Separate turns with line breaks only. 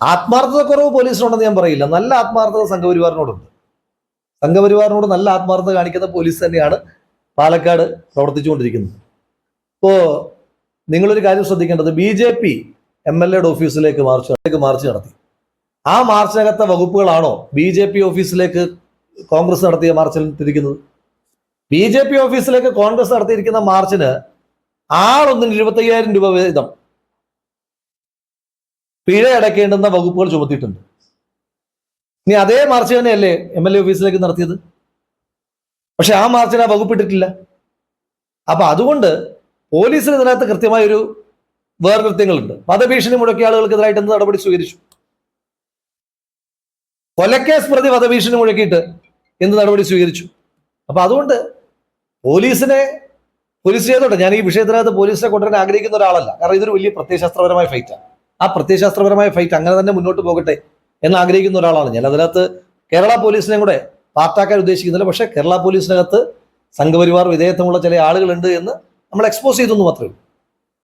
ആത്മാർത്ഥത കുറവ് പോലീസിനുണ്ടെന്ന് ഞാൻ പറയില്ല. നല്ല ആത്മാർത്ഥത സംഘപരിവാറിനോടുണ്ട്. സംഘപരിവാറിനോട് നല്ല ആത്മാർത്ഥത കാണിക്കുന്ന പോലീസ് തന്നെയാണ് പാലക്കാട് പ്രവർത്തിച്ചുകൊണ്ടിരിക്കുന്നത്. ഇപ്പോ നിങ്ങളൊരു കാര്യം ശ്രദ്ധിക്കേണ്ടത്. B J P M L എയുടെ ഓഫീസിലേക്ക് മാർച്ച് മാർച്ച് നടത്തി. ആ മാർച്ചിനകത്തെ വകുപ്പുകളാണോ ബി ജെ പി ഓഫീസിലേക്ക് കോൺഗ്രസ് നടത്തിയ മാർച്ചിൽ തിരിക്കുന്നത്? ബി ജെ പി ഓഫീസിലേക്ക് കോൺഗ്രസ് നടത്തിയിരിക്കുന്ന മാർച്ചിന് ആളൊന്നിന് ഇരുപത്തയ്യായിരം രൂപ വീതം പിഴ അടയ്ക്കേണ്ടുന്ന വകുപ്പുകൾ ചുമത്തിയിട്ടുണ്ട്. ഇനി അതേ മാർച്ച് തന്നെയല്ലേ എം എൽ എ ഓഫീസിലേക്ക് നടത്തിയത്? പക്ഷെ ആ മാർച്ചിന് ആ വകുപ്പിട്ടിട്ടില്ല അപ്പൊ അതുകൊണ്ട് പോലീസിന് ഇതിനകത്ത് കൃത്യമായൊരു വേർകൃത്യങ്ങളുണ്ട് വധഭീഷണി ആളുകൾക്ക് ആളുകൾക്കെതിരായിട്ട് എന്ത് നടപടി സ്വീകരിച്ചു? കൊലക്കേസ് പ്രതി വധഭീഷണി മുഴക്കിയിട്ട് എന്ത് നടപടി സ്വീകരിച്ചു? അപ്പൊ അതുകൊണ്ട് പോലീസിനെ പോലീസ് ചെയ്തോട്ടെ. ഞാൻ ഈ വിഷയത്തിനകത്ത് പോലീസിനെ കൊണ്ടുവരാൻ ആഗ്രഹിക്കുന്ന ഒരാളല്ല. കാരണം ഇതൊരു വലിയ പ്രത്യയശാസ്ത്രപരമായ ഫൈറ്റാണ് ആ പ്രത്യയശാസ്ത്രപരമായ ഫൈറ്റ് അങ്ങനെ തന്നെ മുന്നോട്ട് പോകട്ടെ എന്ന് ആഗ്രഹിക്കുന്ന ഒരാളാണ് ഞാൻ. അതിനകത്ത് കേരള പോലീസിനെ കൂടെ പാർട്ടാക്കാൻ ഉദ്ദേശിക്കുന്നില്ല. പക്ഷേ കേരള പോലീസിനകത്ത് സംഘപരിവാർ വിധേയത്വമുള്ള ചില ആളുകളുണ്ട് എന്ന് നമ്മൾ എക്സ്പോസ് ചെയ്തെന്ന് മാത്രമേ ഉള്ളൂ.